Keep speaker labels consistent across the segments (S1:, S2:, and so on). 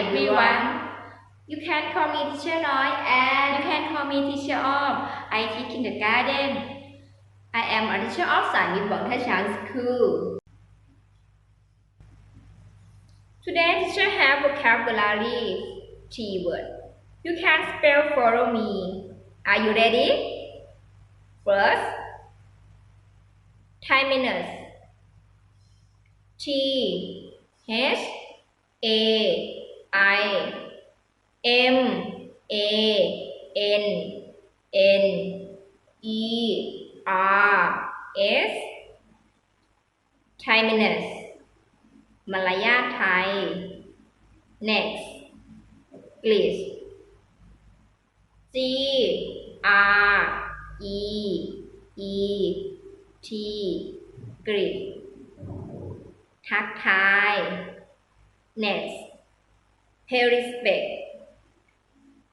S1: everyone
S2: You can call me teacher Noi and
S1: you can call me teacher Om I teach kindergarten
S2: I am a teacher of Sanyip Bangtachang School. Today teacher have vocabulary keyword. You can spell follow me. Are you ready? First, minutes. T H A I M A N N E R S Timinus มายาไทย next English G R E E T Grit ทักทาย next pay respect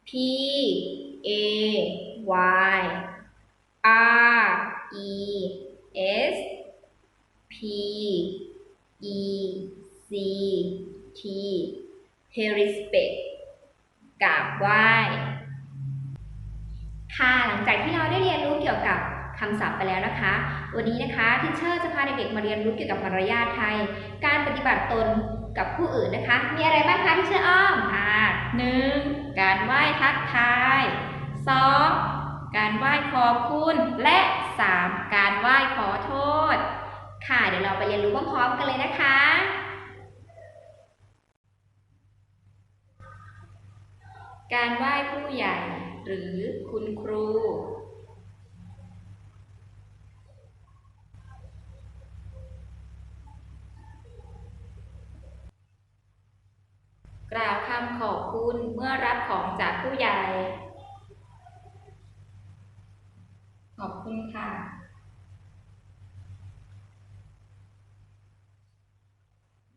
S2: P A Y R E S P E C T pay respect กราบไหว้ ค่ะ หลังจากที่เราได้เรียนรู้เกี่ยวกับคำศัพท์ไปแล้วนะคะ วันนี้นะคะทิเชอร์จะพาเด็กๆมาเรียนรู้เกี่ยวกับมารยาทไทย การปฏิบัติตนกับผู้อื่นนะคะ มีอะไรบ้างคะทิเชอร์ ทักทายสองการไหว้ขอบคุณ และสามการไหว้ขอโทษ ค่ะ เดี๋ยวเราไปเรียนรู้พร้อมๆกันเลยนะคะการไหว้ผู้ใหญ่หรือคุณครู กล่าวคำขอบคุณเมื่อรับของจากผู้ใหญ่ ขอบคุณค่ะ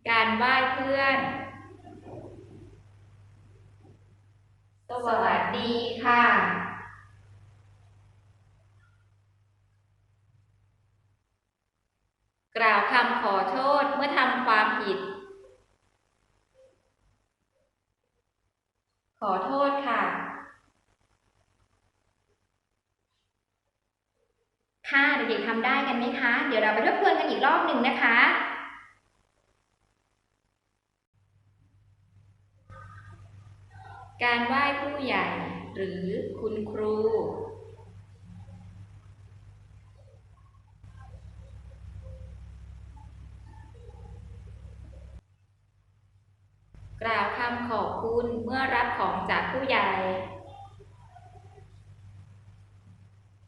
S2: การไหว้เพื่อน สวัสดีค่ะ กล่าวคำขอโทษเมื่อทำความผิด ขอโทษค่ะ ค่ะเด็กๆทำได้กันไหมคะ เดี๋ยวเราไปทบทวนกันอีกรอบหนึ่งนะคะ การไหว้ผู้ใหญ่หรือคุณครู กล่าวคำขอบคุณเมื่อรับของจากผู้ใหญ่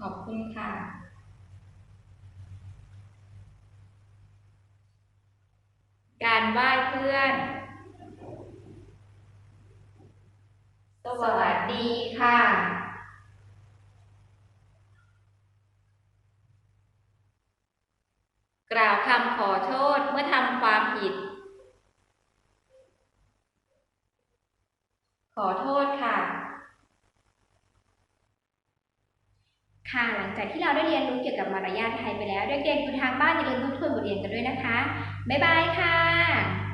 S2: ขอบคุณค่ะ การไหว้เพื่อน สวัสดีค่ะกล่าวคำขอโทษเมื่อทำความผิด ขอโทษค่ะ ค่ะ หลังจากที่เราได้เรียนรู้เกี่ยวกับมารยาทไทยไปแล้ว เด็กๆอยู่ทางบ้านอย่าลืมทบทวนบทเรียนกันด้วยนะคะ บ๊ายบายค่ะ